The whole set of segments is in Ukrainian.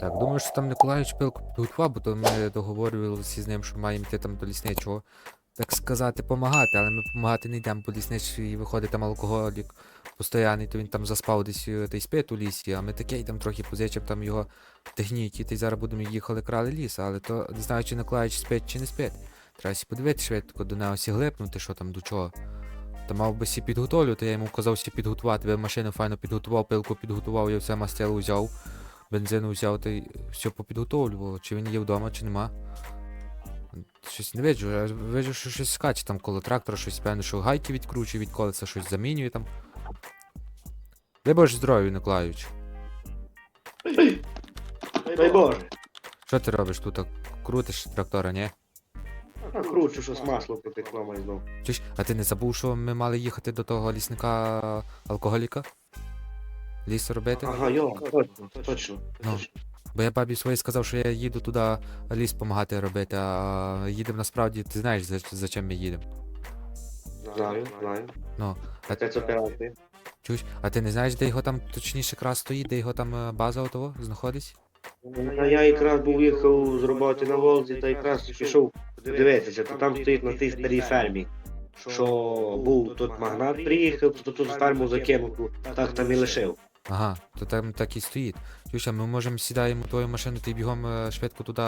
Так, думаю, що там Николаївич пилку підготував, бо то ми договорювалися з ним, що маємо йти там до лісничого, так сказати, помагати, але ми помагати не йдемо, бо лісничий виходить там алкоголік постоянний, то він там заспав десь е, та й спить у лісі, а ми таке йдемо трохи позичимо там його техніки, та й зараз будемо їхали крали ліс, але то не знаю, чи Николаївич спить чи не спить. Треба сі подивитися швидко до нього сі глипнути, що там до чого. Та мав би сі підготовлювати, я йому казав сі підготувати, би машину файно підготував, пилку підготував, я все мастило взяв, бензину взяв та й все попідготовлював. Чи він є вдома, чи нема. Щось не виджу, я виджу, що щось скаче там коло трактора, щось певно, що гайки відкручує від колеса, щось замінює там. Дай Боже здоров'я, Николаївич. Дай Боже. Що ти робиш тут? Крутиш трактора, ні? А кручу, щось масло потекло має знов. А ти не забув, що ми мали їхати до того лісника алкоголіка? Ліс робити? Ага, йо, точно, точно. Ну. Бо я бабі своїй сказав, що я їду туди ліс допомагати робити, а їдемо насправді, ти знаєш, за, за чим ми їдемо. Знаю, знаю. Ну, а, Це чуєш, а ти не знаєш, де його там точніше якраз стоїть, де його там е, база отого знаходиться? А я якраз був їхав з роботи на Волзі та якраз пішов дивитися, то там стоїть на тій старій фермі. Що був тут магнат приїхав, то тут ферму закинув, так там і лишив. Ага, то там так і стоїть. Чуєш, а ми можемо сідаємо в твою машину та й бігом е, швидко туди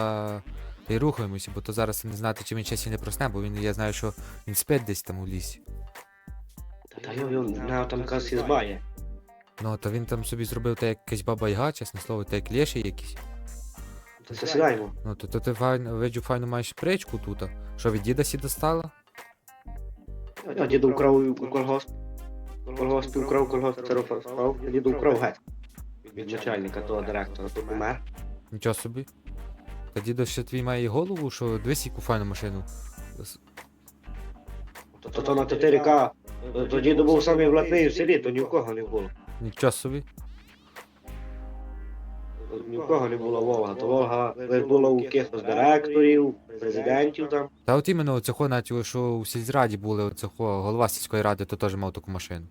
та й рухаємося, бо то зараз не знати, чи він часі не просне, бо він, я знаю, що він спить десь там у лісі. Та йо, йо, на там каз ізба є. Ну, то він там собі зробив та як якась баба яга, чесне слово, та як леший якийсь. То сідаємо. Ну, то, то ти файно, виджу, файно маєш причку тут. Що від діда сі достала? Я діду вкрав у колгосп. Колгосп вкрав, колгосп це вкрав. Я діду вкрав геть. Від начальника того директора, то помер. Нічого собі. Та дідо ще твій має і голову, що дивись яку файну машину. С- То, то на 4К, то, то діду був самий влатний в селі, то ні в кого не було. Нічого собі. Ні в кого не було Волга. То Волга була у якихось директорів, президентів там. Та от іменно оцього, навіть що у сільраді були оцього, голова сільської ради, то теж мав таку машину.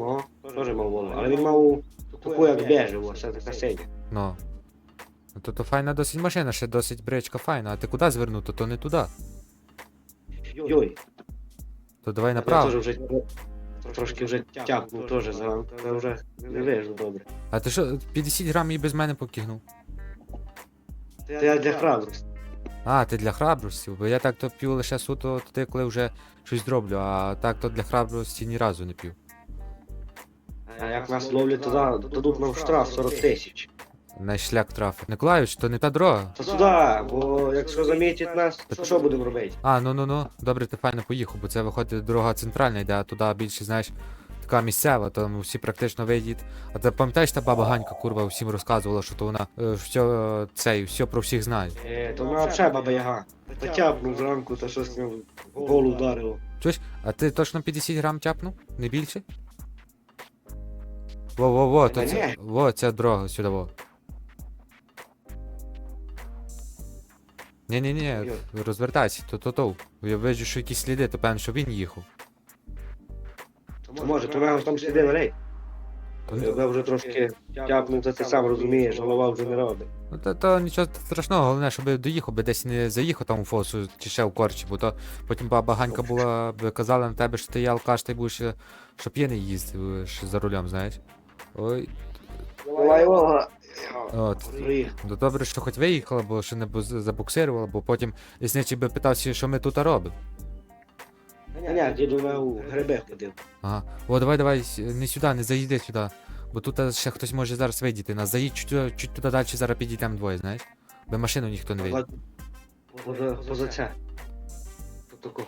О, теж мав Волгу. Але він мав таку, як бежеву, все така синя. Ну. Ну, То то файна досить машина, ще досить бричка файна, а ти куди звернути, то не туди. Йой, То давай я направо. теж вже трошки вже тяпнув теж зранку. Це вже не вижу добре. А ти що, 50 грам і без мене покигнув? Це я для храбрості. А, ти для храбрості, бо я так то п'ю лише суто тоді, коли вже щось зроблю, а так то для храбрості ні разу не п'ю. А як нас ловлять туди, дадуть нам штраф 40 тисяч. На шлях трафик. Николаївич, то не та дорога. Та сюди, бо якщо замітять нас, то що будемо робити? А, ну ну ну, добре, ти файно поїхав, бо це виходить дорога центральна йде, а туди більше, знаєш, така місцева, то ну, всі практично виїдуть. А ти пам'ятаєш, та баба Ганька курва всім розказувала, що то вона е, все е, це, все про всіх знає. Е, то вона взагалі баба яга. Та тяпнув зранку, та щось в голову ударило. Чуєш, а ти точно 50 грам тяпнув? Не більше? Во-во-во, то це, во, ця дорога сюди, во. Ні-ні-ні, розвертайся, то то то. Я бачу, що якісь сліди, то певно, що він їхав. То може, то нам там сліди велей. Я вже трошки тяпнув, то ти сам розумієш, голова вже не робить. ну, то, то нічого страшного, головне, щоб доїхав, би десь не заїхав там у фосу чи ще в корчі, бо то потім баба Ганька була, би казала на тебе, що ти є алкаш, ти будеш, е, що п'яний їздив е, за рулем, знаєш. Ой, Давай, Волга. от. Ну добре, що хоч виїхала, бо ще не забуксирувала, бо потім лісничий би питався, що ми тут робимо. Ні, ні, діду на у гриби ходив. Ага. О, давай, давай, не сюди, не заїди сюди. Бо тут ще хтось може зараз видіти нас. Заїдь чуть, чуть туди далі, зараз підійдемо двоє, знаєш? Бо машину ніхто не видить. Поза, поза це. Тут тако.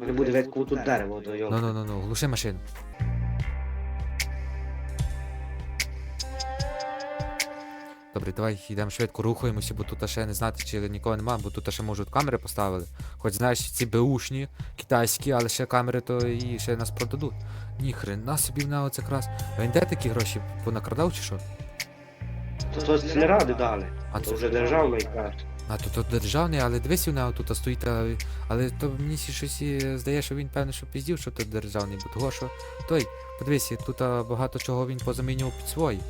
Не буде коли тут дерево до Ну ну ну ну, глуши машину. Добре, давай йдемо швидко рухаємося, бо тут ще не знати, чи нікого нема, бо тут ще можуть камери поставили. Хоч знаєш, ці беушні, китайські, але ще камери то і ще нас продадуть. Ні хрена собі в нього це крас. А він де такі гроші понакрадав чи що? То, то сільради дали. А То вже державний карт. А то, то державний, але дивись нього тут стоїть. а, Але то мені щось і здає, що він певно, що піздів, що то державний, бо того, що той, подивись, тут багато чого він позамінював під свої.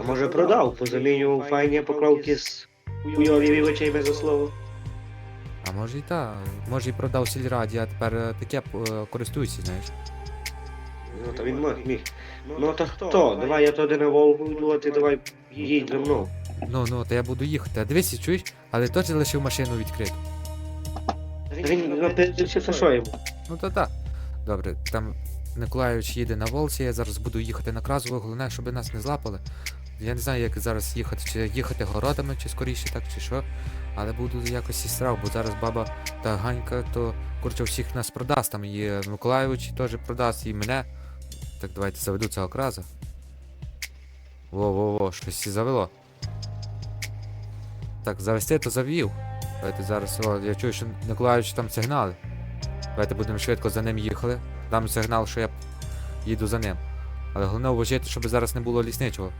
А може продав, позамінював файні поклавки з хуйові вибачайме за слово. А може і так. Може і продав сільраді, а тепер е, таке е, користуюся, знаєш. Ну то він мог міг. Ну то хто? Давай я туди на Волгу йду, а ти давай їдь за мною. Ну, ну, то я буду їхати. А дивися, чуєш, але точно лишив машину відкриту. Він напився, це що йому? Ну то так. Добре, там Николаївич їде на Волці, я зараз буду їхати на Кразово, головне, щоб нас не злапали. Я не знаю, як зараз їхати, чи їхати городами, чи скоріше так, чи що. Але буду якось і страв, бо зараз баба та Ганька, то курча всіх нас продасть. Там і Миколаївич теж продасть, і мене. Так давайте заведу цього краза. Во-во-во, щось завело. Так, завести то завів. Давайте зараз, о, я чую, що Миколаївич там сигнали. Давайте будемо швидко за ним їхали. Дам сигнал, що я їду за ним. Але головне вважати, щоб зараз не було лісничого.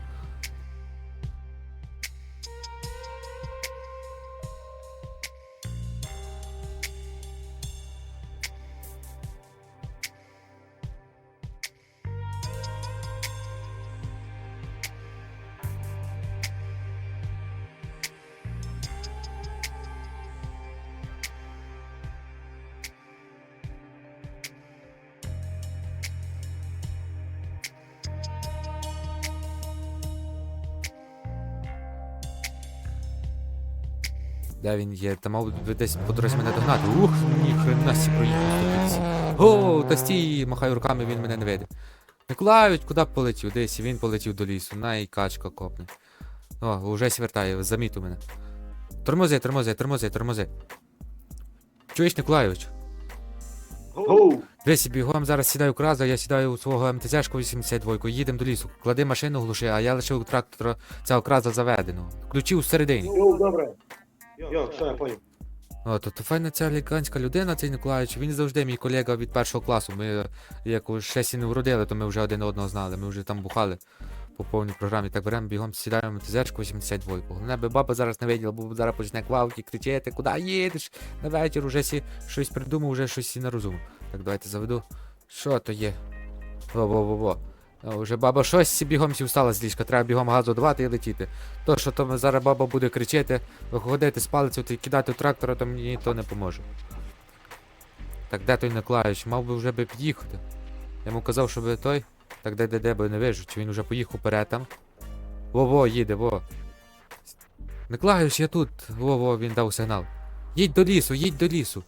Є? Та мав би десь по дорозі мене догнати. Ух, ніхрена сі проїхав О, та стій, махаю руками, він мене не видить. Миколаївич, куди полетів? Десь він полетів до лісу. На і качка копне. О, уже свертає, заміту мене. Тормози, тормози, тормози, тормози. Чуєш, Николаївич? Гоу! Дивись, бігом зараз сідаю краза, я сідаю у свого МТЗшку 82, їдемо до лісу. Клади машину, глуши, а я лишив трактора цього краза заведеного. Ключі всередині. Йоу, добре. Йо, все, я. О, то, то файна ця ліканська людина, цей Николаївич, він завжди мій колега від першого класу. Ми як у ще сі не вродили, то ми вже один одного знали. Ми вже там бухали по повній програмі. Так беремо бігом сідаємо ТЗшку 82. Головне би баба зараз не виділа, бо зараз почне квавки кричати, куди їдеш? На вечір уже сі щось придумав, вже щось сі не розумів. Так, давайте заведу. Що то є? Во-во-во-во. О, Вже баба щось сі бігом сі встала з ліжка, треба бігом газу давати і летіти. То, що то зараз баба буде кричати, виходити з палицю та кидати трактора, то мені то не поможе. Так де той Николаївич? Мав би вже би під'їхати. Я йому казав, щоб той. Так де де де, бо не вижу, чи він вже поїхав вперед там. Во-во, їде, во. Николаївич, я тут. Во-во, він дав сигнал. Їдь до лісу, їдь до лісу.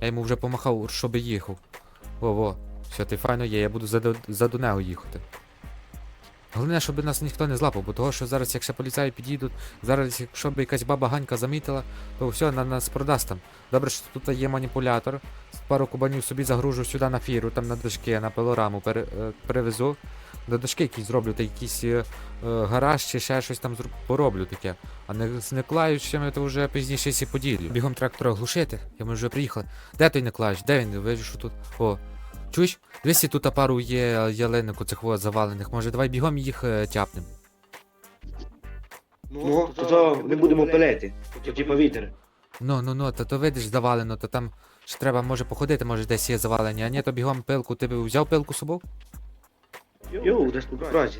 Я йому вже помахав, щоб їхав. Во-во. Все, ти файно є, я буду за, за до нього їхати. Головне, щоб нас ніхто не злапав, бо того, що зараз, якщо поліцаї підійдуть, зараз, якщо б якась баба Ганька замітила, то все, на нас продасть там. Добре, що тут є маніпулятор. Пару кубанів собі загружу сюди на фіру, там на дошки, на пилораму пере, е, перевезу. До дошки якісь зроблю, та якийсь е, е, гараж чи ще щось там пороблю таке. А не з Николаївичем то вже пізніше сі поділю. Бігом трактора глушити, я ми вже приїхали. Де той Николаївич? Де він? Вижу, що тут. О. Чуєш? Дивись, тут пару є ялинок у цих завалених. Може, давай бігом їх е, тяпнем. Ну, то, то не будемо пилити. То типа вітер. Ну, ну, ну, то то видиш завалено, то там ще треба, може, походити, може десь є завалені, а ні, то бігом пилку, ти б взяв пилку з собою? Йоу, десь тут фразі.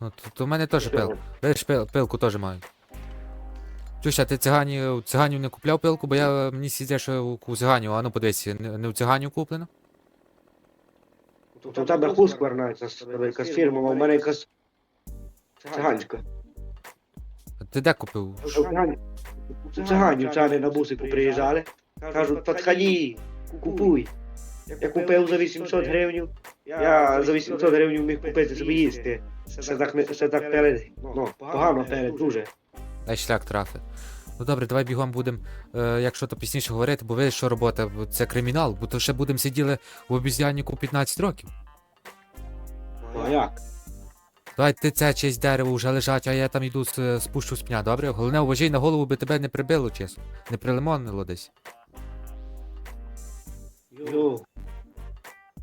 Ну, то, то в мене теж пилка. Видиш, пил, пилку теж маю. Чуєш, а ти цигані, у циганів не купляв пилку, бо я мені сідя, що у, у циганів, а ну подивись, не, не у циганів куплено? То в тебе хускварна якась, якась фірмова, у мене якась циганська. А Ти де купив? Циганів цани на бусику приїжджали. Кажуть, пацані, купуй. Я купив за 800 гривень. Я за 800 гривень міг купити собі їсти. Це так, не- це так перед, ну, погано перед, дуже. Дай шлях трафи. Ну добре, давай бігом будемо, е, якщо то пізніше говорити, бо видиш, що робота, бо це кримінал, бо то ще будемо сиділи в обіз'яннику 15 років. Ну а як? Давай ти це честь дерево вже лежать, а я там йду с- спущу з пня, добре? Головне, уважай на голову, би тебе не прибило, чесно. Не прилимонило десь. Йоу.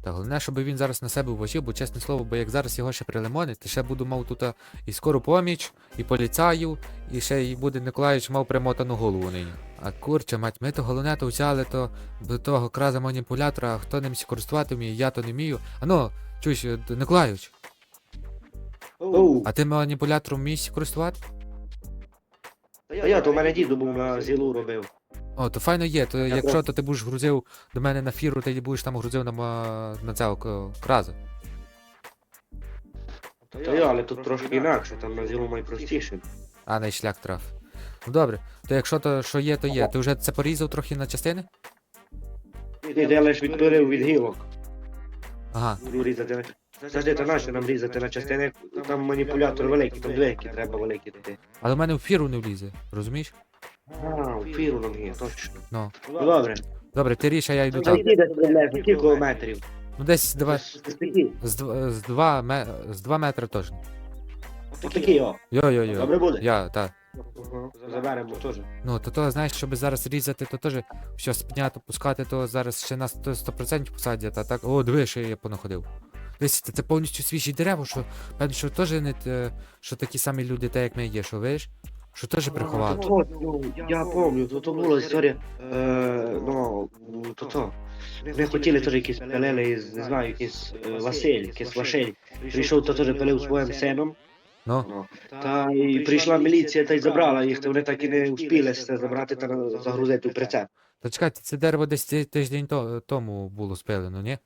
Та головне, щоб він зараз на себе уважив, бо чесне слово, бо як зараз його ще прилимонить, то ще буду мав тут і скору поміч, і поліцаю, і ще й буде Николаївич мав примотану голову нині. А курча, мать, ми то головне то взяли то до того краза маніпулятора, а хто ним користувати вміє, я то не вмію. А ну, чуєш, е, Николаївич, Оу, А ти маніпулятором вмієш користувати? та я, то в мене діду був на зілу робив. О, то файно є, то Я якщо то ти будеш грузив до мене на фіру, ти будеш там грузив на, ма- на цього к- краза. Та я, але тут трошки інакше, там на зілу найпростіше. А, на шлях трав. Ну добре, то якщо то що є, то є. Ти вже це порізав трохи на частини? Ні, я лише відпилив від гілок. Ага. Буду різати на... Завжди, та нащо нам різати на частини, там маніпулятор великий, там двійки треба великі такі. Але в мене в фіру не влізе, розумієш? А, у є, точно. Ну. Ну добре. Добре, ти ріш, а я йду Та там. десь приблизно, кілька метрів. Ну десь давай. Такі. З, дв- з, два, ме, з два метри точно. Отакі, о. Йо-йо-йо. Добре буде? Я, так. Заберемо теж. Ну, то то, знаєш, щоб зараз різати, то теж що спиняти, пускати, то зараз ще на 100%, 100% посадять, а так. О, диви, що я понаходив. Дивись, це, це повністю свіжі дерева, що певно, що теж не те, що такі самі люди, так як ми є, що видиш? Що теж приховали. То, то, ну, я пам'ятаю, то, то була історія, е, ну, то то. Ми хотіли теж якісь пилили, із, не знаю, якийсь е, Василь, якийсь Вашиль. Прийшов, то теж пилив своїм сином. Ну, Ну, та і прийшла міліція та й забрала їх, та вони так і не успіли все забрати та на- загрузити в прицеп. то чекайте, це дерево десь ти- тиждень то, тому було спилено, ні?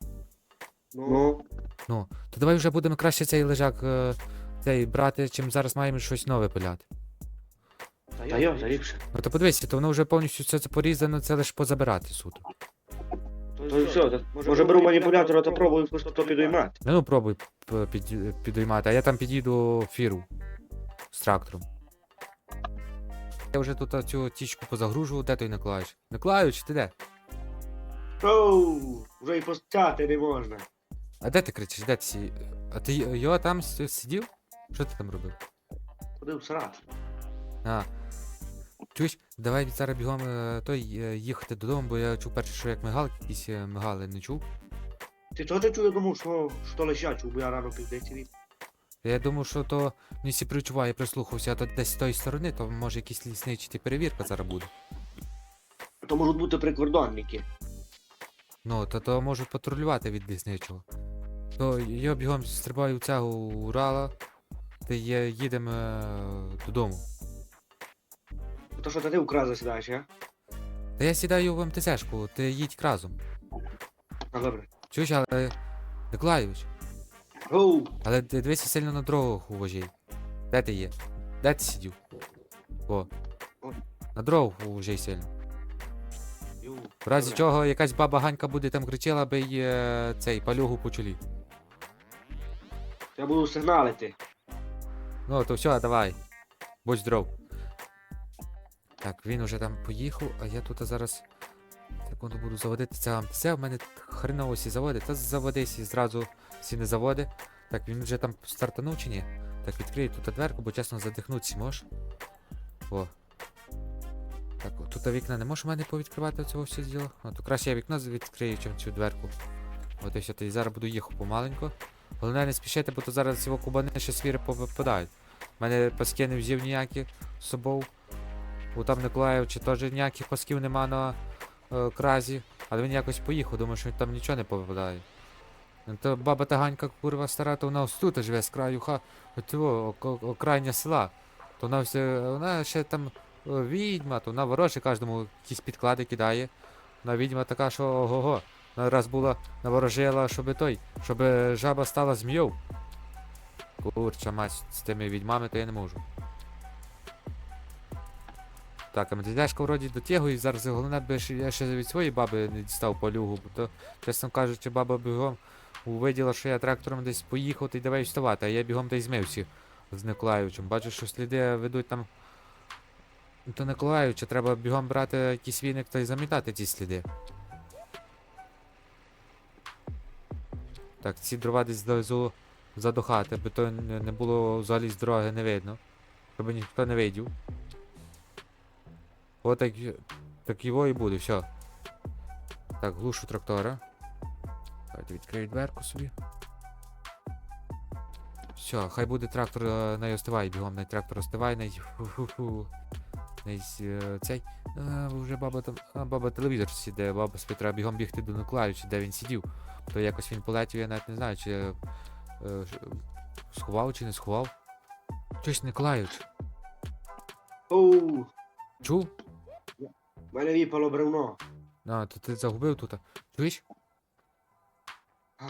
Ну, Ну, то давай вже будемо краще цей лежак е, цей брати, чим зараз маємо щось нове пиляти. Та йо, та ліпше. Ну то подивися, то воно вже повністю все це порізано, це лише позабирати суто. То і все, та, може беру маніпулятора та пробую просто то підіймати. Ну, ну пробуй п- під, підіймати, а я там підійду фіру з трактором. Я вже тут а, цю тічку позагружував, де той Николаївич? Николаївич, ти де? Оу, вже і постяти не можна. А де ти кричиш? Де ти сі... А ти й- його там с- сидів? Що ти там робив? Ходив срати. А. Чуєш, давай зараз бігом е, той е, їхати додому, бо я чув перше, що як мигалки якісь е, мигали, не чув. Ти теж чув, я думав, що, що лещачу, бо я рано півдеці від. Я думав, що то не сі причуває, прислухався, а то десь з тої сторони, то може якісь лісничі перевірка зараз буде. То можуть бути прикордонники. Ну, то то можуть патрулювати від лісничого. То я бігом стрибаю в цього Урала, та їдемо додому. То що, ти украз засідаєш, а? Та я сідаю в МТЗшку, ти їдь разом. А добре. Чуєш, але. Николаєвич, Оу, але ти дивися сильно на дорогах уважай. Де ти є? Де ти сидів? О. На дорогах уважай сильно. ю. В разі Добре. чого якась баба Ганька буде там кричала, аби й е, цей палюгу по чолі. Я буду сигналити. Ну, то все, давай. Будь здоров. Так, він уже там поїхав, а я тут зараз. Секунду буду заводити це АМТЗ, в мене хреново сі заводить. Та заводись і зразу всі не заводи. Так, він вже там стартанув чи ні? Так, відкрию тут дверку, бо чесно задихнутися можеш. О. Так, тут вікна не можеш у мене повідкривати цього все діло. Ну, то краще я вікно відкрию, чим цю дверку. От і все, то і зараз буду їхати помаленько. Головне не спішити, бо то зараз його кубани ще свіри попадають. У мене паски не взяв ніякі з собою. Бо там Николаївичі теж ніяких пасків нема на е, кразі. Але він якось поїхав, думаю, що там нічого не повипадає. Ну, То баба Таганька, курва стара, то вона ось тут живе з краю ха, того, око- окраїння села. То вона все, вона ще там е, відьма, то вона ворожить кожному якісь підклади кидає. Вона відьма така, що ого-го. Вона раз була наворожила, щоб той, щоб жаба стала змією. Курча мать, з тими відьмами то я не можу. Так, а медведяшка вроді дотягує, зараз головне би я ще від своєї баби не дістав полюгу, бо то, чесно кажучи, баба бігом увиділа, що я трактором десь поїхав, й давай вставати, а я бігом й змився з Николаєвичем. Бачу, що сліди ведуть там. Ну, То Николаєвича треба бігом брати якийсь віник та й замітати ті сліди. Так, ці дрова десь довезу задухати, бо то не було взагалі з дороги не видно. Щоб ніхто не видів. От так, так його і буде, все. Так, глушу трактора. Давайте відкрию дверку собі. Все, хай буде трактор, е, най остивай, бігом, най трактор остивай, най фу-фу-фу. Най е, цей. А, вже баба там. А, баба телевізор сіде, баба спить, треба бігом бігти до Николаївича, де він сидів. То якось він полетів, я навіть не знаю, чи. е, е, Сховав чи не сховав? Чось Николаївич, Оу, чув? В мене випало бревно. А, то ти загубив тут. Чуєш? А,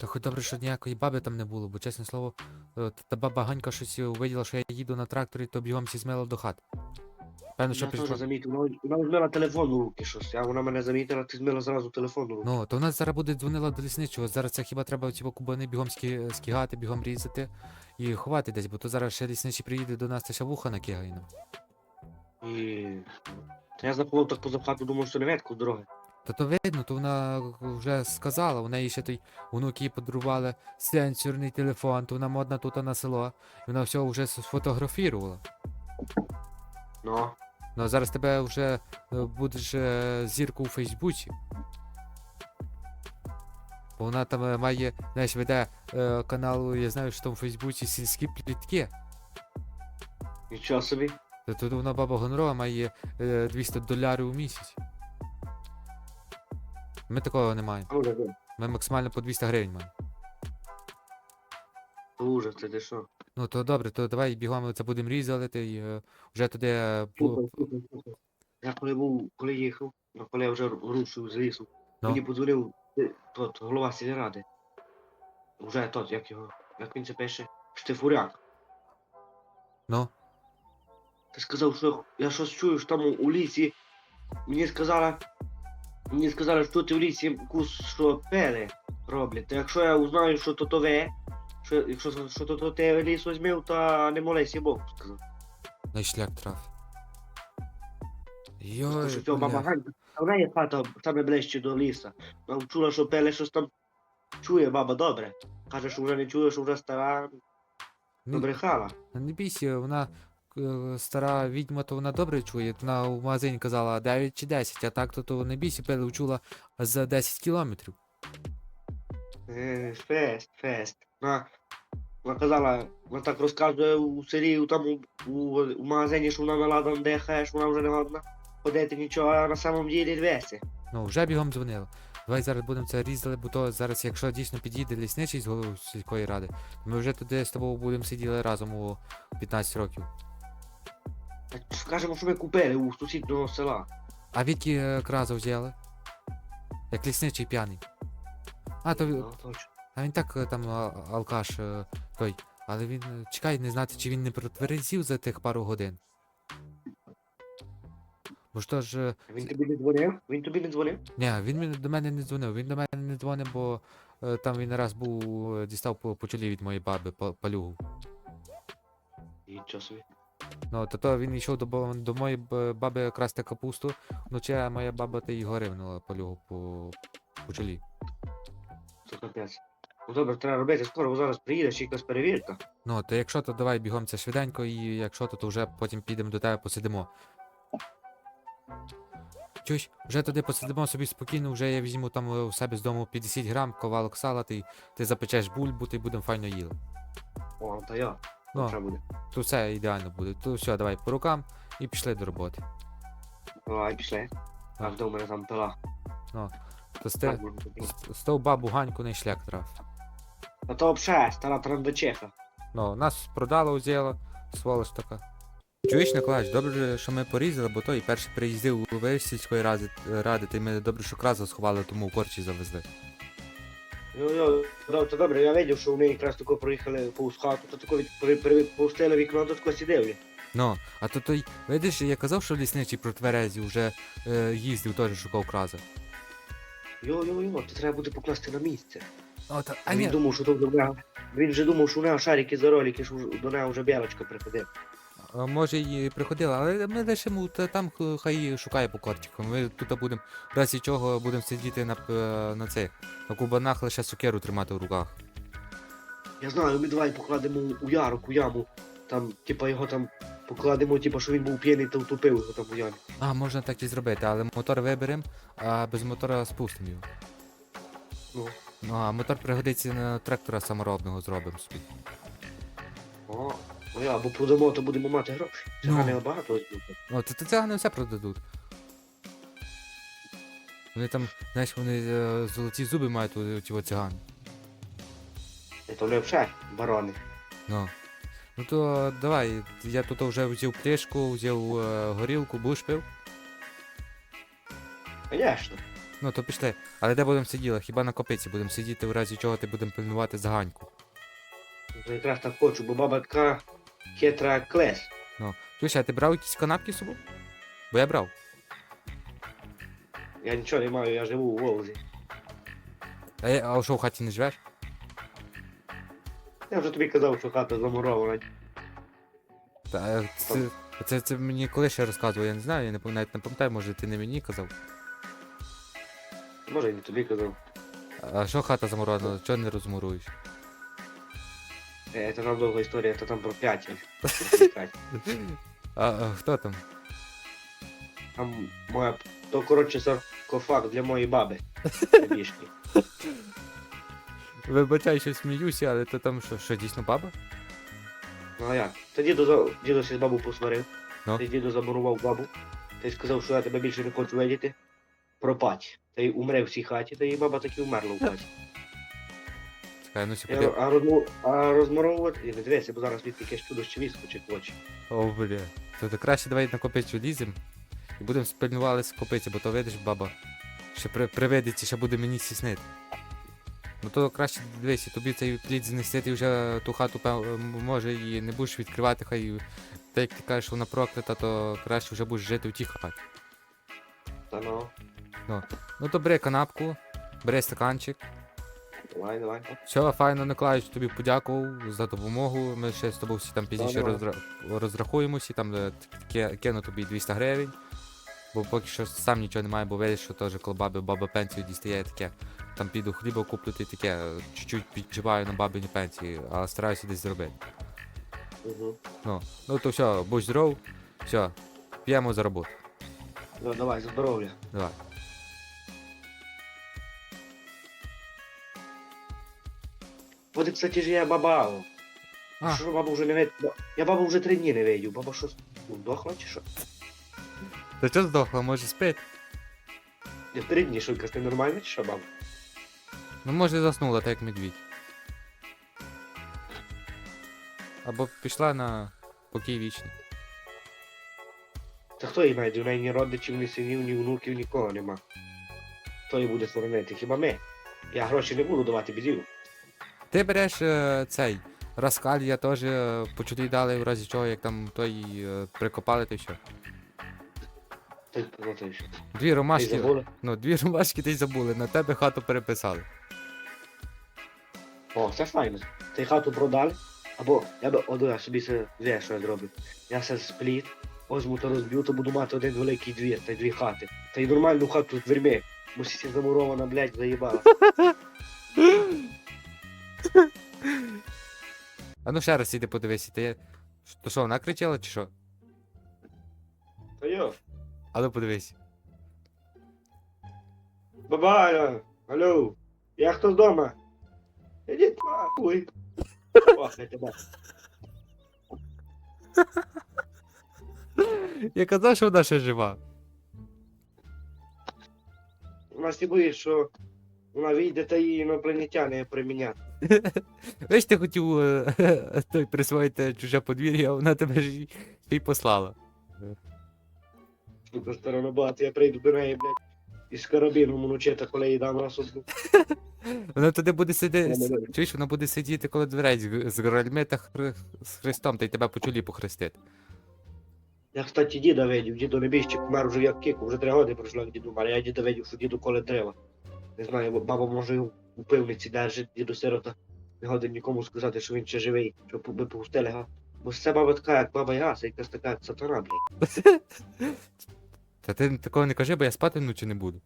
Та хоч добре, що ніякої баби там не було, бо чесне слово, е, та- баба Ганька щось увиділа, що я їду на тракторі, то бігом всі змила до хати. Певно, що я теж пішла. замітив. Вона, вона змила телефон у руки щось, а вона мене замітила, ти змила зразу телефон у руки. Ну, то вона зараз буде дзвонила до лісничого. Зараз це хіба треба ці кубани бігом скі... скігати, бігом різати і ховати десь, бо то зараз ще лісничий приїде до нас та ще вуха накигає нам. І... Та я заховав так поза хату, думав, що не ветку з дороги. Та то видно, то вона вже сказала, у неї ще той онуки їй подарували сенсорний телефон, то вона модна тут на село, і вона все вже сфотографувала. Ну, Ну а зараз тебе вже е, будеш е, зірку у Фейсбуці. Бо вона там е, має, знаєш, веде е, канал, я знаю, що там у Фейсбуці сільські плітки. нічого собі. Тут вона баба гонорова має е, 200 доларів у місяць. Ми такого не маємо. Ми максимально по 200 гривень маємо. це ти що? Ну то добре, то давай бігом це будемо різати і е, вже туди. е, бу-. Я коли був, коли їхав, ну, коли я вже рушив з лісу, Ну. мені подзвонив е, тот, голова сільради. Уже тот, як його, як він це пише? Штифуряк. Ну, Ти сказав, що я щось чую, що там у- лісі. Мені сказала. Мені сказали, що ти в лісі якусь що пели роблять. Та якщо я узнаю, що то то ви, що, якщо що то то ти ліс візьмів, то не молися Богу, сказав. на шлях трав. Йой, що цього баба бля. Ганька, а вона є хата саме ближче до ліса. Вона чула, що пеле щось там чує баба добре. Каже, що вже не чує, що вже стара Ну, набрехала. Не бійся, вона стара відьма, то вона добре чує. Вона в магазині казала 9 чи 10, а так то, то не бійся, пили чула за 10 кілометрів. Е, Фест, фест. Вона, вона казала, вона так розказує у селі, у там у, у, у магазині, що вона вела там дихає, що вона вже не годна ходити нічого, а на самом ділі двесі. Ну, вже бігом дзвонила. Давай зараз будемо це різали, бо то зараз, якщо дійсно підійде лісничий з голови сільської ради, ми вже туди з тобою будемо сиділи разом у 15 років. Так Скажемо, що ми купили у сусіднього села. А відки е, кразу взяли? Як лісничий п'яний. А, то Ну, точно. А він так е, там а, алкаш е, той. Але він. е, Чекай, не знати, чи він не протверезів за тих пару годин. Бо ж то ж. е, Він тобі не дзвонив? Він тобі не дзвонив? Ні, він до мене не дзвонив. Він до мене не дзвонив, бо е, там він раз був, е, дістав по, по чолі від моєї баби па- палюгу. Нічого собі. Ну, то, то він йшов до, до моєї баби красти капусту, вночі а моя баба та й горивнула палюгу по, по чолі. Це капець. Ну добре, треба робити скоро, бо зараз приїде ще якась перевірка. Ну, то якщо то давай бігом це швиденько, і якщо то, то вже потім підемо до тебе посидимо. Чуєш, вже туди посидимо собі спокійно, вже я візьму там у себе з дому 50 грам, ковалок сала, ти, ти запечеш бульбу, ти будемо файно їли. О, та я. Ну, Що буде? то все ідеально буде. То все, давай по рукам і пішли до роботи. Давай, пішли. Аж до мене там пила. То з, Так, те, можна тобі. з, з того бабу ганьку не шлях трав. А то взагалі, стара трандачеха. Ну, нас продала, взяла, сволоч така. Чуєш, Николаївич, добре, що ми порізали, бо той перший приїздив у виш сільської ради, ради, ти ми добре, що кразу сховали, тому у корчі завезли. Йо-йо, ну, то добре, я бачив, що вони якраз тако проїхали повз хату, то тако від, при, при, пустили вікно, то тако сиділи. Ну, а то той, видиш, я казав, що лісничий про тверезі вже е, їздив, теж шукав краза. Йо-йо-йо, то треба буде покласти на місце. О, та, А він думав, що то до нього. Він вже думав, що у нього шарики за ролики, що до нього вже білочка приходить. Може і приходила, але ми лишимо, там хай шукає по корчикам. Ми тут будемо, разі чого будемо сидіти на, п- на цих, на кубанах лише сукеру тримати в руках. Я знаю, ми давай покладемо у ярок, у яму. Там, типа, його там покладемо, типа, що він був п'яний та втопив його там у ямі. А, можна так і зробити, але мотор виберемо, а без мотора спустимо його. Ну. Ну, а мотор пригодиться на трактора саморобного зробимо собі. О, ну я, або продамо, то будемо мати гроші. Це Ну. не багато. візьмемо. О, це цигани все продадуть. Вони там, знаєш, вони е, золоті зуби мають у ці цигани. Це то не вже барони. Ну. Ну то давай, я тут вже взяв птишку, взяв е, горілку, будеш пив? Звісно. Ну то пішли. Але де будемо сидіти? Хіба на копиці будемо сидіти, в разі чого ти будемо пильнувати заганьку. Ну, Якраз так хочу, бо баба така хитра як клес. Ну. Чуєш, а ти брав якісь канапки з собою? Бо я брав. Я нічого не маю, я живу у Волзі. А, я- а що в хаті не живеш? Я вже тобі казав, що хата замурована. Та, е, це, це, це мені коли ще розказував, я не знаю, я не пам- навіть не пам'ятаю, може ти не мені казав. Може, і не тобі казав. А що хата замурована, чого не розмуруєш? Е, Це нам довга історія, це там про п'ять. А, а хто там? Там моя. То коротше саркофаг для моєї баби. Небіжки. Вибачай, що сміюся, але то там що, що дійсно баба? Ну а як? Та діду, за... діду ще з бабу посварив. Ну. Та й діду замурував бабу. Та й сказав, що я тебе більше не хочу видіти. Пропать. Та й умре в цій хаті, та й баба таки вмерла в хаті. Чекай, ну сі а, розму... а розмуровувати. І не дивися, бо зараз від якесь чудо ще вискочить в очі. О, бля. То, то краще давай на копицю лізем і будемо спильнували з копиці, бо то видиш, баба. Ще при, привидиться, ще буде мені сіснити. Ну то краще дивися, тобі цей плід знести, ти вже ту хату пев- може і не будеш відкривати, хай так як ти кажеш, вона проклята, то краще вже будеш жити в тій хаті. Та ну, Ну то бери канапку, бери стаканчик. Давай, давай. Все, файно, Николаївич, тобі подякував за допомогу. Ми ще з тобою всі там пізніше Добре. розра... розрахуємося, там е, ки- кину тобі 200 гривень. Бо поки що сам нічого немає, бо видиш, що теж коли баби, баба пенсію дістає таке. Там піду хліба куплю ти таке, е, чуть-чуть підживаю на бабині пенсії, але стараюся десь зробити. Угу. Ну, ну то все, будь здоров, все, п'ємо за роботу. Ну, давай, за здоров'я. Давай. От, кстати, ж я баба. А. Що бабу вже не вид... Я бабу вже три дні не видів. Баба що, здохла чи що? Та що здохла, може спить? Я три дні, що ти нормальна чи що, баба? Ну може заснула, так як медвідь. Або пішла на покій вічний. Та хто її знайде? У неї ні родичів, ні синів, ні внуків, нікого нема. Хто її буде хоронити? Хіба ми? Я гроші не буду давати бідів. Ти береш е, цей раскаль, я теж е, по чуді дали в разі чого, як там той е, прикопали, то й що. Ти ну, ти що? Дві Ти ромашки, забула? ну дві ромашки ти й забули, на тебе хату переписали. О, це файно. Ти хату продали, або я би оду, я собі це знаєш, що я зроблю. Я се спліт, возьму та розб'ю, то буду мати один великий двір, та й дві хати. Та й нормальну хату з дверми. Бо замурована, блядь, заїбала. А ну ще раз іди подивися, ти. То що, вона кричала чи що? Та йо. А ну подивись. Бабаля, алло, я хто вдома? Ідіть нахуй. Ох, я тебе. Я казав, що вона ще жива. Вона всі боїть, що вона вийде та її інопланетяни примінять. Ви ж ти хотів е, той присвоїти чуже подвір'я, а вона тебе ж й послала. Сука, старонобат, я прийду до неї, блядь, із карабіном уночити, коли їй дам раз одну. Вона туди буде сидіти. Чуєш, вона буде сидіти коло дверей з, з гральми та хри- з Христом, та й тебе по чолі похрестити. Я, кстати, діда видів, діду небіжчик помер вже як кіку, вже три роки пройшло, як діду мер. Я діда видів, що діду коле дерева. Не знаю, баба може його у пивниці держить, діду сирота. Не годин нікому сказати, що він ще живий, щоб би пустили га. Бо це баба така, як баба Яса, якась така, як сатана, блядь. Та ти такого не кажи, бо я спати вночі не буду.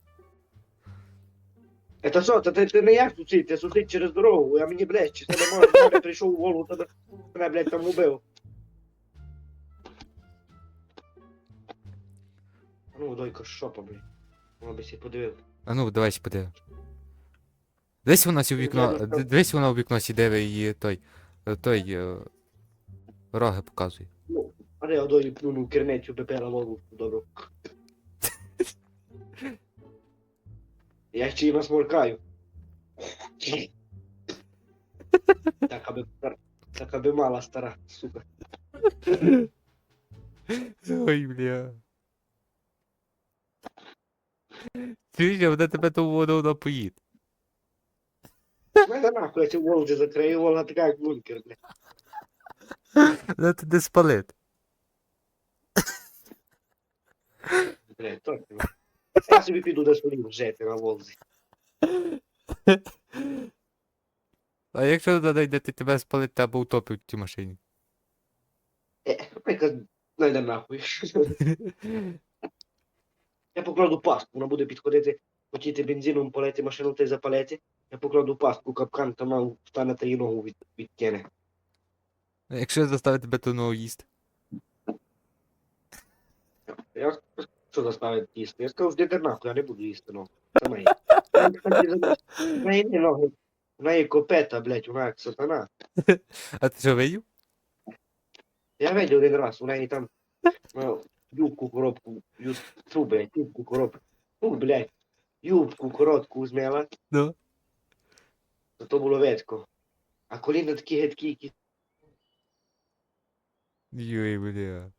Это що, та ти, ти не як сусід, ти сусід через дорогу, а мені, блядь, чи тебе може, мене прийшов у голову, тебе мене, блядь, там убив. Ну, дойка, шопа, блядь. Вона би сі подивив. А ну, давай ще подивимо. Десь вона сі у вікно. Я Десь вона у вікно сідає і той. той. е, роги показує. Ну, а не одої плюнув керницю пепера лову добро. Я ще її насморкаю. Так, аби, так, Така би мала стара, сука. Ой, бля. Чуєш, вона тебе ту воду напоїть. Мене нахуй, я цю Волзі закрию, Волга така як бункер, бля. Вона тебе спалить. Бля, точно. Я собі піду до солів жити на Волзі. А якщо вона знайде, ти тебе спалить або утопить в цій машині. Е, яка найде нахуй. Я покладу пастку, вона буде підходити, хотіти бензином полети машину й запалети. Я покладу пастку, капкан, та мав встане та й ногу від, відтяне. Якщо заставити тебе ту ногу їсти. Я що заставить їсти? Я сказав, де нахуй, я не буду їсти ногу. Це моє. В неї не ноги. В неї копета, блядь, вона як сатана. А ти що виїв? Я видів один раз, у неї там ну, юбку коробку, ю... Фу, блядь, юбку коробку. Фу, блядь, юбку коротку змяла, Ну. то то було ветко. А коліна такі гидкі, які Йой, бля.